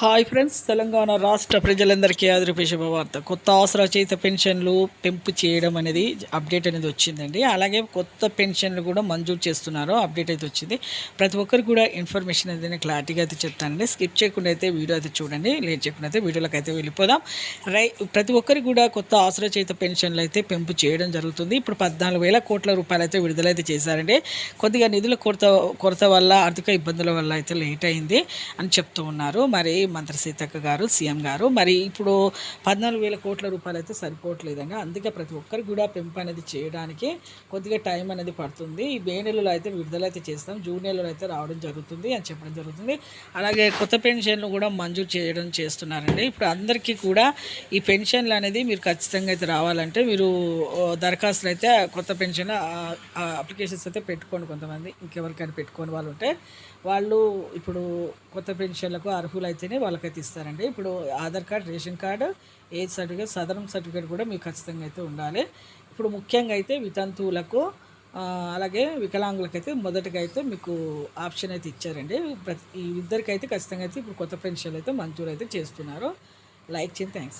Hi friends Telangana రాష్ట్ర ప్రజలందరికీ ఆదరిపే శుభవార్త. కొత్త ఆసరా పెన్షన్లు పెంపు చేయడం అనేది అప్డేట్ అనేది వచ్చిందండి. అలాగే కొత్త పెన్షన్లు కూడా మంజూరు చేస్తున్నారు. అప్డేట్ అయితే వచ్చింది. ప్రతి ఒక్కరికి కూడా ఇన్ఫర్మేషన్ అయితే నేను క్లారిటీగా అయితే చెప్తానండి. స్కిప్ చేయకుండా అయితే వీడియో అయితే చూడండి. లేట్ చేయకుండా అయితే వీడియోలోకి అయితే వెళ్ళిపోదాం. రై ప్రతి ఒక్కరికి కూడా కొత్త ఆసరా పెన్షన్లు అయితే పెంపు చేయడం జరుగుతుంది. ఇప్పుడు పద్నాలుగు వేల కోట్ల రూపాయలు అయితే విడుదలైతే చేశారండి. కొద్దిగా నిధుల కొరత కొరత వల్ల ఆర్థిక ఇబ్బందుల వల్ల అయితే లేట్ అయింది అని చెప్తూ ఉన్నారు. మరి మంత్రి సీతక్క గారు సీఎం గారు. మరి ఇప్పుడు పద్నాలుగు వేల కోట్ల రూపాయలు అయితే సరిపోవట్లేదండి. అందుకే ప్రతి ఒక్కరికి కూడా పెంపు అనేది చేయడానికి కొద్దిగా టైం అనేది పడుతుంది. ఈ మే నెలలో అయితే విడుదల అయితే చేస్తాం. జూన్ నెలలో అయితే రావడం జరుగుతుంది అని చెప్పడం జరుగుతుంది. అలాగే కొత్త పెన్షన్లు కూడా మంజూరు చేయడం చేస్తున్నారండి. ఇప్పుడు అందరికీ కూడా ఈ పెన్షన్లు అనేది మీరు ఖచ్చితంగా అయితే రావాలంటే మీరు దరఖాస్తులు అయితే కొత్త పెన్షన్ అప్లికేషన్స్ అయితే పెట్టుకోండి కొంతమంది. ఇంకెవరికైనా పెట్టుకోని వాళ్ళు ఉంటే వాళ్ళు ఇప్పుడు కొత్త పెన్షన్లకు అర్హులైతేనే వాళ్ళకైతే ఇస్తారండి. ఇప్పుడు Aadhaar card ration card age certificate Sadaram certificate కూడా మీకు ఖచ్చితంగా అయితే ఉండాలి. ఇప్పుడు ముఖ్యంగా అయితే వితంతువులకు అలాగే వికలాంగులకైతే మొదటగా అయితే మీకు ఆప్షన్ అయితే ఇచ్చారండి. ప్రతి ఈ ఇద్దరికైతే ఖచ్చితంగా అయితే ఇప్పుడు కొత్త పెన్షన్లు అయితే మంజూరు అయితే చేస్తున్నారు. లైక్ చేయండి. థ్యాంక్స్.